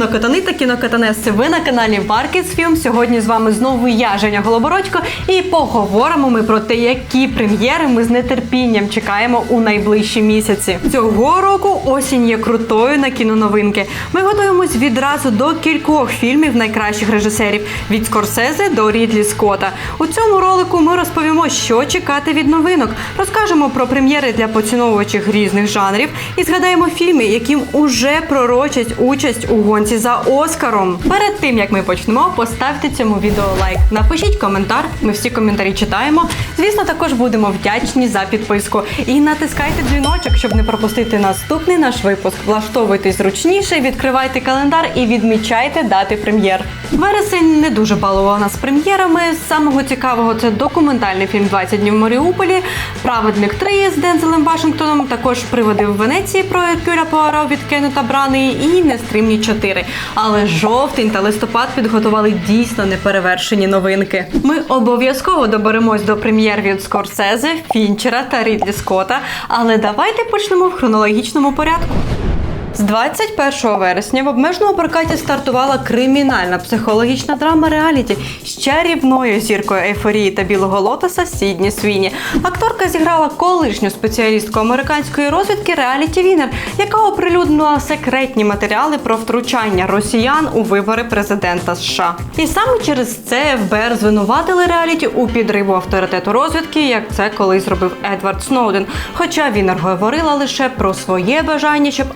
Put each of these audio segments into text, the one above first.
кінокатани та кінокатанеси. Ви на каналі Маркетс Сьогодні з вами знову я, Женя Голобородько, і поговоримо ми про те, які прем'єри ми з нетерпінням чекаємо у найближчі місяці. Цього року осінь є крутою на кіноновинки. Ми готуємось відразу до кількох фільмів найкращих режисерів від Скорсезе до Рідлі Скотта. У цьому ролику ми розповімо, що чекати від новинок, розкажемо про прем'єри для поціновувачів різних жанрів і згадаємо фільми, яким уже пророчать участь у гонці за Оскаром. Перед тим як ми почнемо, поставте цьому відео лайк. Напишіть коментар. Ми всі коментарі читаємо. Звісно, також будемо вдячні за підписку. І натискайте дзвіночок, щоб не пропустити наступний наш випуск. Влаштовуйтесь зручніше, відкривайте календар і відмічайте дати прем'єр. Вересень не дуже балував нас прем'єрами. З самого цікавого це документальний фільм «20 днів в Маріуполі, Праведник 3 з Дензелем Вашингтоном, також приводи в Венеції про Еркюля Пуаро від Кеннета Брани і Нестримні 4. Але жовтень та листопад підготували дійсно неперевершені новинки. Ми обов'язково доберемось до прем'єр від Скорсезе, Фінчера та Рідлі Скотта. Але давайте почнемо в хронологічному порядку. З 21 вересня в обмеженому прокаті стартувала кримінальна психологічна драма реаліті з чарівною зіркою ейфорії та білого лотоса Сідні Свіні. Акторка зіграла колишню спеціалістку американської розвідки Реаліті Вінер, яка оприлюднила секретні матеріали про втручання росіян у вибори президента США. І саме через це ФБР звинуватили реаліті у підриву авторитету розвідки, як це колись зробив Едвард Сноуден. Хоча Вінер говорила лише про своє бажання, щоб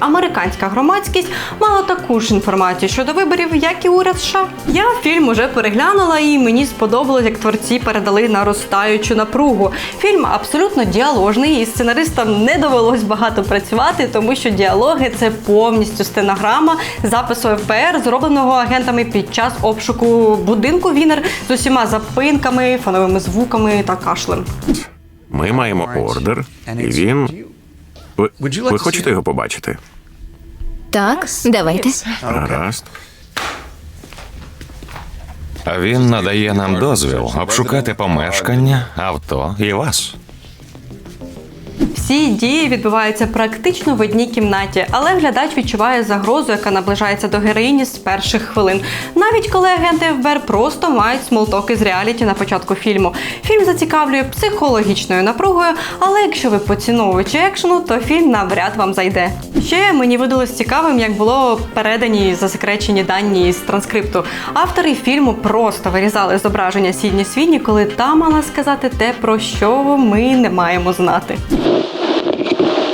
американська громадськість мала таку ж інформацію щодо виборів, як і уряд США. Я фільм уже переглянула, і мені сподобалось, як творці передали наростаючу напругу. Фільм абсолютно діаложний, і сценаристам не довелось багато працювати, тому що діалоги це повністю стенограма запису ФБР, зробленого агентами під час обшуку будинку Вінер з усіма запинками, фоновими звуками та кашлем. Ми маємо ордер, і він. Ви, ви хочете його побачити? Так, давайте. Гаразд. Він надає нам дозвіл обшукати помешкання, авто і вас. Всі дії відбуваються практично в одній кімнаті, але глядач відчуває загрозу, яка наближається до героїні з перших хвилин. Навіть коли агенти ФБР просто мають смолтоки з реаліті на початку фільму. Фільм зацікавлює психологічною напругою, але якщо ви поціновувачі екшену, то фільм навряд вам зайде. Ще мені видалось цікавим, як було передані засекречені дані із транскрипту. Автори фільму просто вирізали зображення Сідні Свіні, коли та мала сказати те, про що ми не маємо знати.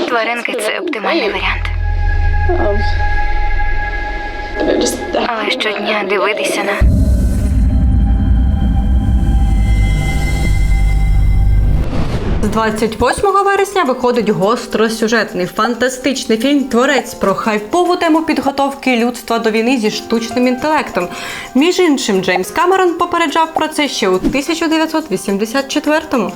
Тваринки це оптимальний варіант. Але щодня дивитися на З 28 вересня виходить гостросюжетний фантастичний фільм Творець про хайпову тему підготовки людства до війни зі штучним інтелектом. Між іншим, Джеймс Камерон попереджав про це ще у 1984-му.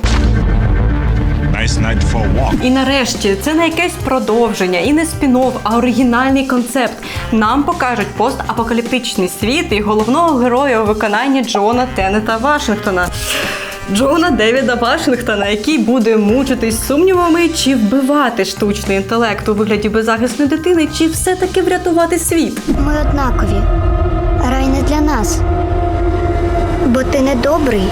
І нарешті це не якесь продовження і не спін-офф, а оригінальний концепт. Нам покажуть постапокаліптичний світ і головного героя у виконанні Джона Теннета Вашингтона. Джона Девіда Вашингтона, який буде мучитись сумнівами, чи вбивати штучний інтелект у вигляді беззахисної дитини, чи все-таки врятувати світ. Ми однакові. Рай не для нас. Бо ти не добрий.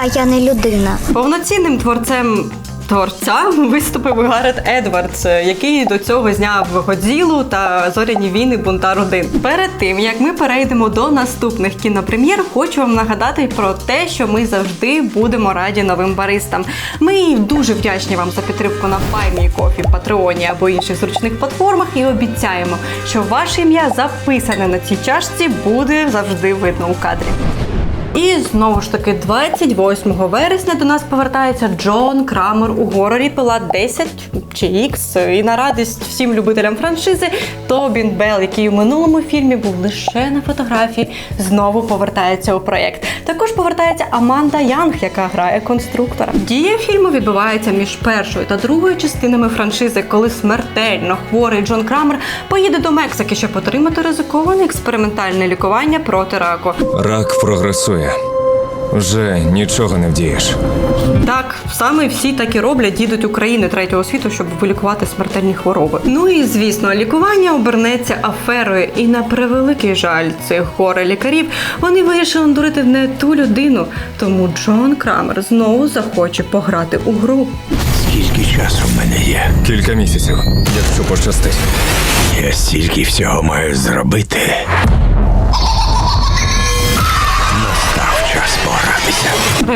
А я не людина. Повноцінним творцем творця виступив Гарет Едвардс, який до цього зняв Годзілу та Зоряні війни Бунтар 1. Перед тим як ми перейдемо до наступних кінопрем'єр, хочу вам нагадати про те, що ми завжди будемо раді новим баристам. Ми дуже вдячні вам за підтримку на Файмі Кофі, Патреоні або інших зручних платформах і обіцяємо, що ваше ім'я записане на цій чашці буде завжди видно у кадрі. І знову ж таки, 28 вересня до нас повертається Джон Крамер у горорі Пила 10 чи X. І на радість всім любителям франшизи Тобін Белл, який у минулому фільмі був лише на фотографії, знову повертається у проєкт. Також повертається Аманда Янг, яка грає конструктора. Дія фільму відбувається між першою та другою частинами франшизи, коли смертельно хворий Джон Крамер поїде до Мексики, щоб отримати ризиковане експериментальне лікування проти раку. Рак прогресує. Вже нічого не вдієш. Так, саме всі так і роблять, їдуть України третього світу, щоб вилікувати смертельні хвороби. Ну і звісно, лікування обернеться аферою. І на превеликий жаль цих горе лікарів вони вирішили надурити не ту людину. Тому Джон Крамер знову захоче пограти у гру. Скільки часу в мене є? Кілька місяців, якщо пощастить. Я стільки всього маю зробити.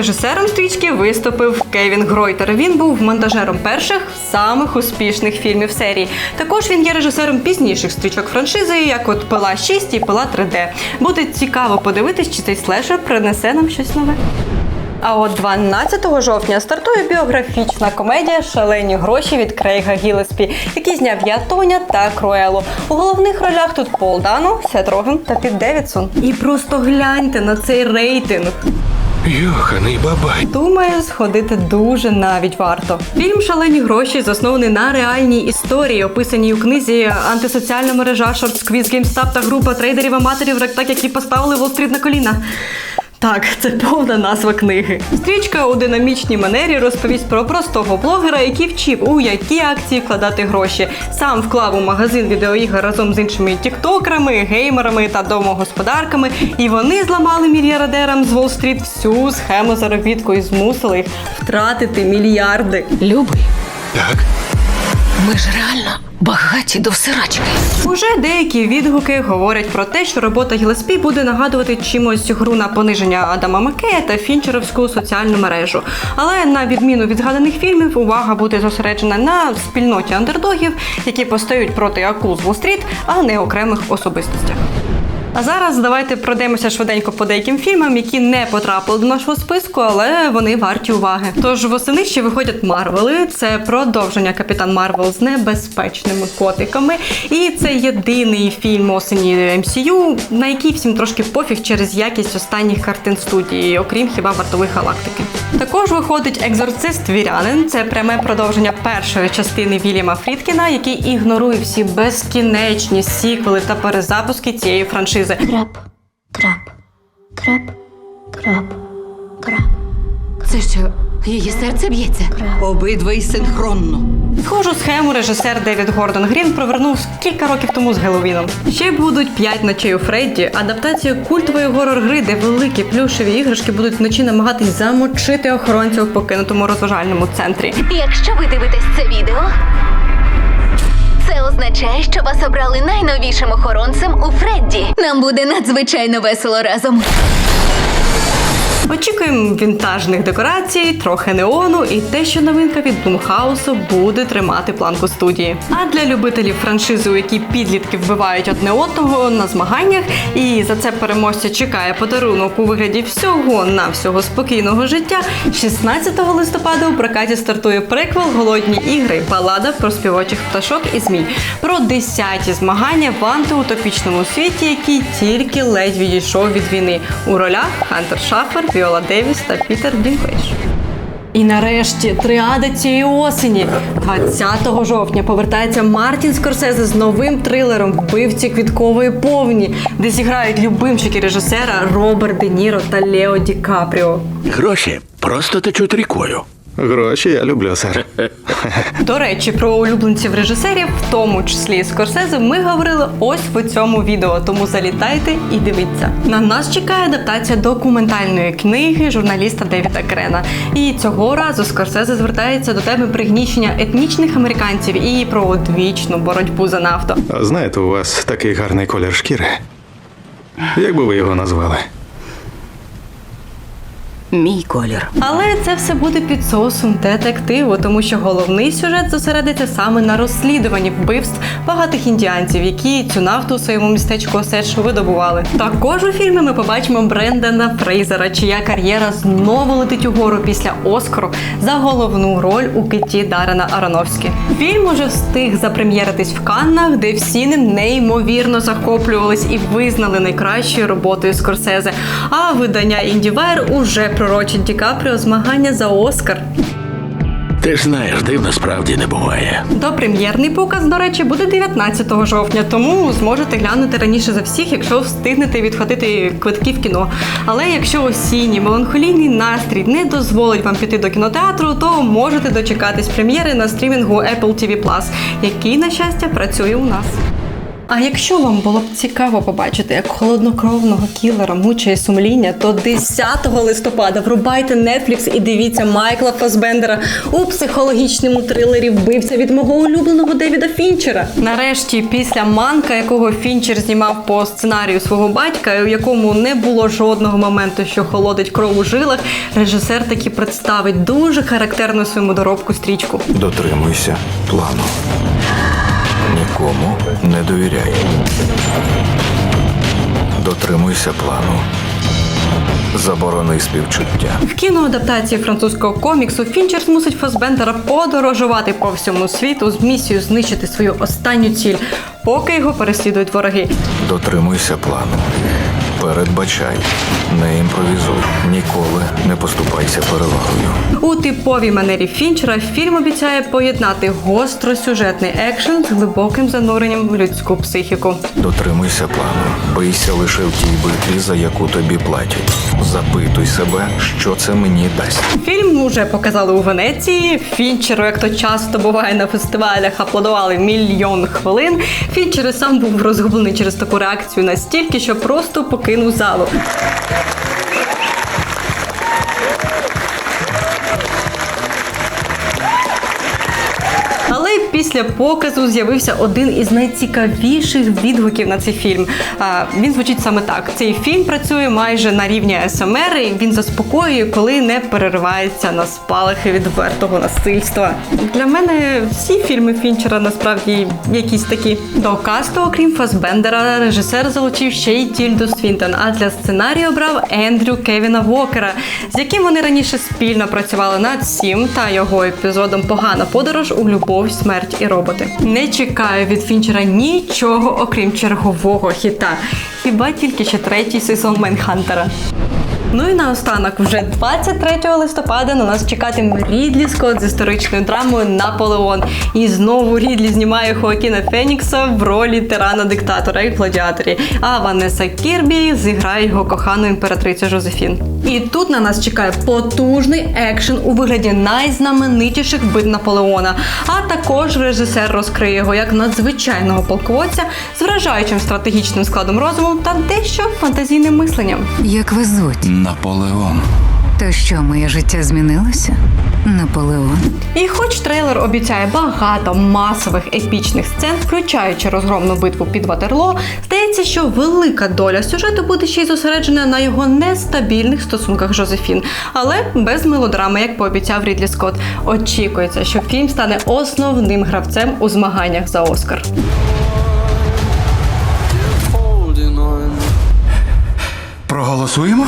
Режисером стрічки виступив Кевін Гройтер. Він був монтажером перших самих успішних фільмів серії. Також він є режисером пізніших стрічок франшизи, як от Пила 6 і Пила 3D. Буде цікаво подивитись, чи цей слешер принесе нам щось нове. А от 12 жовтня стартує біографічна комедія Шалені гроші від Крейга Гілеспі, який зняв я Тоня та Круело. У головних ролях тут Пол Дано, Сет Роген та Піт Девідсон. І просто гляньте на цей рейтинг. Йоханий бабай. Думаю, сходити дуже навіть варто. Фільм Шалені гроші заснований на реальній історії, описаній у книзі антисоціальна мережа Short Squeeze GameStop та група трейдерів аматорів так, які поставили Уолл-стріт на коліна. Так, це повна назва книги. Стрічка у динамічній манері розповість про простого блогера, який вчив, у які акції вкладати гроші. Сам вклав у магазин відеоігр разом з іншими тіктокерами, геймерами та домогосподарками, і вони зламали мільярдерам з Уолл-стріт всю схему заробітку і змусили їх втратити мільярди. Любий, Так? Ми ж реально багаті до всирачки. Уже деякі відгуки говорять про те, що робота Гілеспі буде нагадувати чимось гру на пониження Адама Макея та фінчеровську соціальну мережу. Але на відміну від згаданих фільмів, увага буде зосереджена на спільноті андердогів, які постають проти акул з Уолл-стріт, а не окремих особистостях. А зараз давайте пройдемося швиденько по деяким фільмам, які не потрапили до нашого списку, але вони варті уваги. Тож восени ще виходять Марвели. Це продовження Капітан Марвел з небезпечними котиками. І це єдиний фільм осені MCU, на який всім трошки пофіг через якість останніх картин студії, окрім хіба вартових галактики. Також виходить екзорцист Вірянин. Це пряме продовження першої частини Вільяма Фрідкіна, який ігнорує всі безкінечні сіквели та перезапуски цієї франшизи. Крап, крап, крап, крап, крап. Це що, її серце б'ється? Обидва й синхронно. Схожу схему режисер Девід Гордон Грін провернув кілька років тому з Геловіном. Ще будуть п'ять ночей у Фредді, адаптація культової горор-гри, де великі плюшеві іграшки будуть вночі намагатись замочити охоронця у покинутому розважальному центрі. Якщо ви дивитесь це відео, означає, що вас обрали найновішим охоронцем у Фредді. Нам буде надзвичайно весело разом. Очікуємо вінтажних декорацій, трохи неону і те, що новинка від Блумхаусу буде тримати планку студії. А для любителів франшизи, у якій підлітки вбивають одне одного на змаганнях, і за це переможця чекає подарунок у вигляді всього на всього спокійного життя. 16 листопада у прокаті стартує приквел Голодні ігри, балада про співочих пташок і змій. Про десяті змагання в антиутопічному світі, який тільки ледь відійшов від війни. У ролях Хантер Шафер, Віола Девіс та Пітер Дінклейш. І нарешті триада цієї осені. 20 жовтня повертається Мартін Скорсезе з новим трилером Вбивці квіткової повні, де зіграють любимчики режисера Роберт Де Ніро та Лео Ді Капріо. Гроші просто течуть рікою. Гроші я люблю, сер. До речі, про улюбленців режисерів, в тому числі Скорсезе, ми говорили ось в цьому відео. Тому залітайте і дивіться. На нас чекає адаптація документальної книги журналіста Девіда Крена. І цього разу Скорсезе звертається до теми пригнічення етнічних американців і про одвічну боротьбу за нафту. А знаєте, у вас такий гарний колір шкіри. Як би ви його назвали? Мій колір. Але це все буде під соусом детективу, тому що головний сюжет зосередиться саме на розслідуванні вбивств багатих індіанців, які цю нафту у своєму містечку Осерж видобували. Також у фільмі ми побачимо Брендана Фрейзера, чия кар'єра знову летить угору після Оскару за головну роль у киті Дарена Аронофські. Фільм уже встиг запрем'єритись в Каннах, де всі ним неймовірно захоплювались і визнали найкращою роботою Скорсезе. А видання IndieWire уже пророчить Ді Капріо змагання за Оскар. Ти ж знаєш, дивно справді не буває. Допрем'єрний показ, до речі, буде 19 жовтня, тому зможете глянути раніше за всіх, якщо встигнете відхватити квитки в кіно. Але якщо осінній меланхолійний настрій не дозволить вам піти до кінотеатру, то можете дочекатись прем'єри на стрімінгу Apple TV+, який, на щастя, працює у нас. А якщо вам було б цікаво побачити, як холоднокровного кілера мучає сумління, то 10 листопада врубайте Netflix і дивіться Майкла Фасбендера у психологічному трилері Вбивця від мого улюбленого Девіда Фінчера. Нарешті, після манка, якого Фінчер знімав по сценарію свого батька, у якому не було жодного моменту, що холодить кров у жилах, режисер таки представить дуже характерну своєму доробку стрічку. Дотримуйся плану. Нікому не довіряй. Дотримуйся плану. Заборони співчуття. В кіноадаптації французького коміксу Фінчер змусить Фасбендера подорожувати по всьому світу з місією знищити свою останню ціль, поки його переслідують вороги. Дотримуйся плану. Передбачай, не імпровізуй, ніколи не поступайся перевагою. У типовій манері Фінчера фільм обіцяє поєднати гостросюжетний екшен з глибоким зануренням в людську психіку. Дотримуйся плану. Бийся лише в тій битві, за яку тобі платять. Запитуй себе, що це мені дасть. Фільм уже показали у Венеції. Фінчеру, як то часто буває на фестивалях, аплодували мільйон хвилин. Фінчер сам був розгублений через таку реакцію настільки, що просто покинув залу. Після показу з'явився один із найцікавіших відгуків на цей фільм. Він звучить саме так: цей фільм працює майже на рівні СМР, і він заспокоює, коли не переривається на спалахи відвертого насильства. Для мене всі фільми Фінчера насправді якісь такі. До касту, окрім Фасбендера, режисер залучив ще й Тільду Свінтон, а для сценарію обрав Ендрю Кевіна Вокера, з яким вони раніше спільно працювали над Сім та його епізодом Погана подорож у любов, смерть і роботи. Не чекаю від Фінчера нічого, окрім чергового хіта. Хіба тільки ще третій сезон Майнхантера. Ну і наостанок, вже 23 листопада на нас чекатиме Рідлі Скотт з історичною драмою Наполеон. І знову Рідлі знімає Хоакіна Фенікса в ролі тирана-диктатора і в гладіаторі. А Ванеса Кірбі зіграє його кохану імператрицю Жозефін. І тут на нас чекає потужний екшен у вигляді найзнаменитіших бит Наполеона. А також режисер розкриє його як надзвичайного полководця з вражаючим стратегічним складом розуму та дещо фантазійним мисленням. Як везуть. Наполеон. То що, моє життя змінилося? Наполеон. І хоч трейлер обіцяє багато масових епічних сцен, включаючи розгромну битву під Ватерло, здається, що велика доля сюжету буде ще й зосереджена на його нестабільних стосунках Жозефін, але без мелодрами, як пообіцяв Рідлі Скотт. Очікується, що фільм стане основним гравцем у змаганнях за Оскар. Проголосуємо?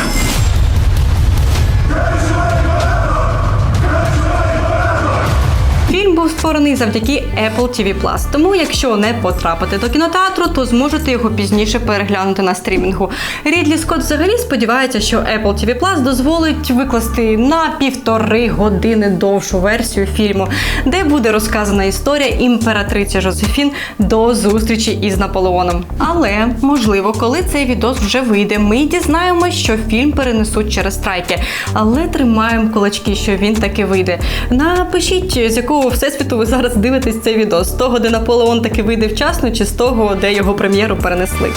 Був створений завдяки Apple TV+. Тому, якщо не потрапите до кінотеатру, то зможете його пізніше переглянути на стрімінгу. Рідлі Скотт взагалі сподівається, що Apple TV Plus дозволить викласти на півтори години довшу версію фільму, де буде розказана історія імператриці Жозефін до зустрічі із Наполеоном. Але можливо, коли цей відос вже вийде, ми дізнаємося, що фільм перенесуть через страйки. Але тримаємо кулачки, що він таки вийде. Напишіть, з якого всесвіту ви зараз дивитесь цей відео. З того, де Наполеон таки вийде вчасно, чи з того, де його прем'єру перенесли.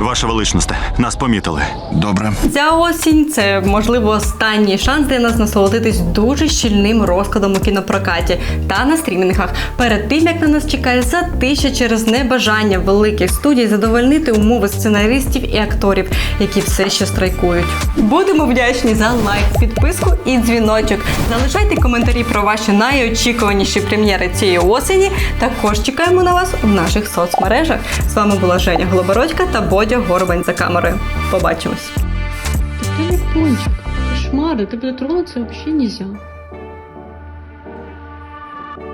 Ваша величність, нас помітили. Добре. Ця осінь це можливо останній шанс для нас насолодитись дуже щільним розкладом у кінопрокаті та на стрімінгах. Перед тим як на нас чекає затища через небажання великих студій задовольнити умови сценаристів і акторів, які все ще страйкують. Будемо вдячні за лайк, підписку і дзвіночок. Залишайте коментарі про ваші найочікуваніші прем'єри цієї осені. Також чекаємо на вас у наших соцмережах. З вами була Женя Голобородька та Бодя Бодя Горбань за камерою. Побачимось. Телефончик. Кошмари, тебе тронутися взагалі нельзя.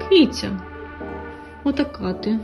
Китя. Отака ти.